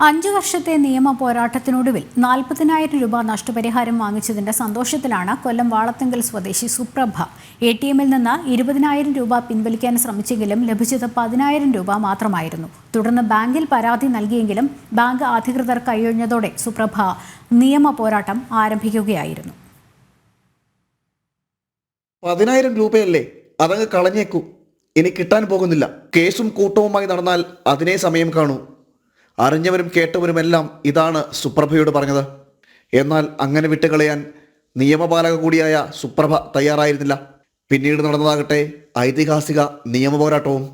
അഞ്ചു വർഷത്തെ നിയമ പോരാട്ടത്തിനൊടുവിൽ നാൽപ്പതിനായിരം രൂപ നഷ്ടപരിഹാരം വാങ്ങിച്ചതിന്റെ സന്തോഷത്തിലാണ് കൊല്ലം വാളത്തുങ്കൽ സ്വദേശി സുപ്രഭ. എ ടി എമ്മിൽ നിന്ന് ഇരുപതിനായിരം രൂപ പിൻവലിക്കാൻ ശ്രമിച്ചെങ്കിലും ലഭിച്ചത് പതിനായിരം രൂപ മാത്രമായിരുന്നു. തുടർന്ന് ബാങ്കിൽ പരാതി നൽകിയെങ്കിലും ബാങ്ക് അധികൃതർ കൈയൊഴിഞ്ഞതോടെ സുപ്രഭ നിയമ പോരാട്ടം ആരംഭിക്കുകയായിരുന്നു. പതിനായിരം രൂപയല്ലേ? അതങ്ങ് കളഞ്ഞേക്കൂ. ഇനി കിട്ടാൻ പോകുന്നില്ല. കേസും കൂട്ടവുമായി നടന്നാൽ അതിനെ സമയം കാണൂ. അറിഞ്ഞവരും കേട്ടവരുമെല്ലാം ഇതാണ് സുപ്രഭയോട് പറഞ്ഞത്. എന്നാൽ അങ്ങനെ വിട്ടുകളയാൻ നിയമപാലക കൂടിയായ സുപ്രഭ തയ്യാറായിരുന്നില്ല. പിന്നീട് നടന്നതാകട്ടെ ഐതിഹാസിക നിയമപോരാട്ടവും.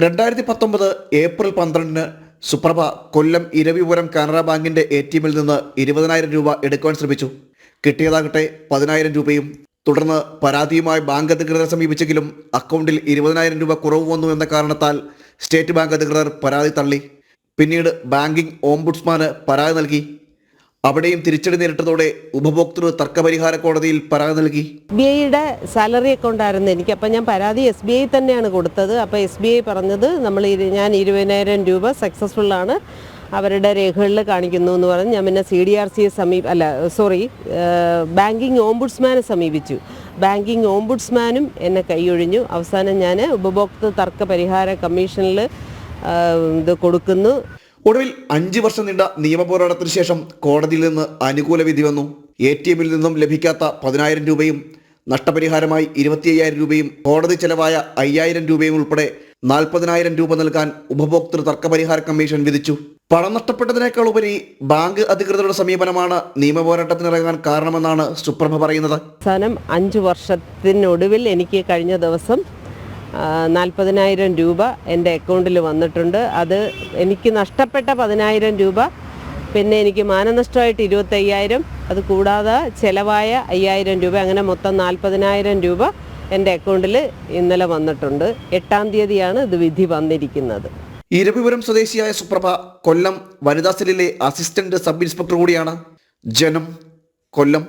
രണ്ടായിരത്തി പത്തൊമ്പത് ഏപ്രിൽ പന്ത്രണ്ടിന് സുപ്രഭ കൊല്ലം ഇരവിപുരം കാനറ ബാങ്കിന്റെ എ ടി എമ്മിൽ നിന്ന് ഇരുപതിനായിരം രൂപ എടുക്കുവാൻ ശ്രമിച്ചു. കിട്ടിയതാകട്ടെ പതിനായിരം രൂപയും. തുടർന്ന് പരാതിയുമായി ബാങ്ക് അധികൃതരെ സമീപിച്ചെങ്കിലും അക്കൗണ്ടിൽ ഇരുപതിനായിരം രൂപ കുറവ് വന്നു എന്ന കാരണത്താൽ സ്റ്റേറ്റ് ബാങ്ക് അധികൃതർ പരാതി തള്ളി. പിന്നീട് ബാങ്കിംഗ് ഓംബുഡ്സ്മാന് പരാതി നൽകി. അവിടെയും തിരിച്ചടി നേരിട്ടതോടെ ഉപഭോക്തൃ തർക്കപരിഹാര കോടതിയിൽ പരാതി നൽകി. ബി ഐയുടെ സാലറി അക്കൗണ്ട് ആയിരുന്നു എനിക്ക്. അപ്പം ഞാൻ പരാതി എസ് ബി ഐ തന്നെയാണ് കൊടുത്തത്. അപ്പോൾ എസ് ബി ഐ പറഞ്ഞത് നമ്മൾ ഞാൻ ഇരുപതിനായിരം രൂപ സക്സസ്ഫുൾ ആണ് അവരുടെ രേഖകളിൽ കാണിക്കുന്നു എന്ന് പറഞ്ഞ് ഞാൻ പിന്നെ സി ഡി ആർ സിയെ സമീപ അല്ല സോറി ബാങ്കിങ് ഓംബുഡ്സ്മാനെ സമീപിച്ചു. ബാങ്കിങ് ഓംബുഡ്സ്മാനും എന്നെ കൈയൊഴിഞ്ഞു. അവസാനം ഞാൻ ഉപഭോക്തൃ തർക്ക പരിഹാര കമ്മീഷനിൽ ഇത് കൊടുക്കുന്നു. ഒടുവിൽ അഞ്ചു വർഷം നീണ്ട നിയമ പോരാട്ടത്തിന് ശേഷം കോടതിയിൽ നിന്ന് അനുകൂല വിധി വന്നു. എ ടി എമ്മിൽ നിന്നും ലഭിക്കാത്ത പതിനായിരം രൂപയും നഷ്ടപരിഹാരമായി ഇരുപത്തി അയ്യായിരം രൂപയും കോടതി ചെലവായ അയ്യായിരം രൂപയും ഉൾപ്പെടെ നാൽപ്പതിനായിരം രൂപ നൽകാൻ ഉപഭോക്തൃ തർക്കപരിഹാര കമ്മീഷൻ വിധിച്ചു. പണം നഷ്ടപ്പെട്ടതിനേക്കാൾ ഉപരി ബാങ്ക് അധികൃതരുടെ സമീപനമാണ് നിയമ പോരാട്ടത്തിനിറങ്ങാൻ കാരണമെന്നാണ് സുപ്രഭ പറയുന്നത്. അവസാനം അഞ്ചു വർഷത്തിനൊടുവിൽ എനിക്ക് കഴിഞ്ഞ ദിവസം നാൽപ്പതിനായിരം രൂപ എന്റെ അക്കൗണ്ടിൽ വന്നിട്ടുണ്ട്. അത് എനിക്ക് നഷ്ടപ്പെട്ട പതിനായിരം രൂപ പിന്നെ എനിക്ക് മാനനഷ്ടമായിട്ട് ഇരുപത്തയ്യായിരം അത് കൂടാതെ ചിലവായ അയ്യായിരം രൂപ അങ്ങനെ മൊത്തം നാൽപ്പതിനായിരം രൂപ എന്റെ അക്കൗണ്ടിൽ ഇന്നലെ വന്നിട്ടുണ്ട്. എട്ടാം തീയതിയാണ് ഇത് വിധി വന്നിരിക്കുന്നത്. ഇരവിപുരം സ്വദേശിയായ സുപ്രഭ കൊല്ലം വനിതാ സെല്ലിലെ അസിസ്റ്റന്റ് സബ് ഇൻസ്പെക്ടർ കൂടിയാണ്. ജനം കൊല്ലം.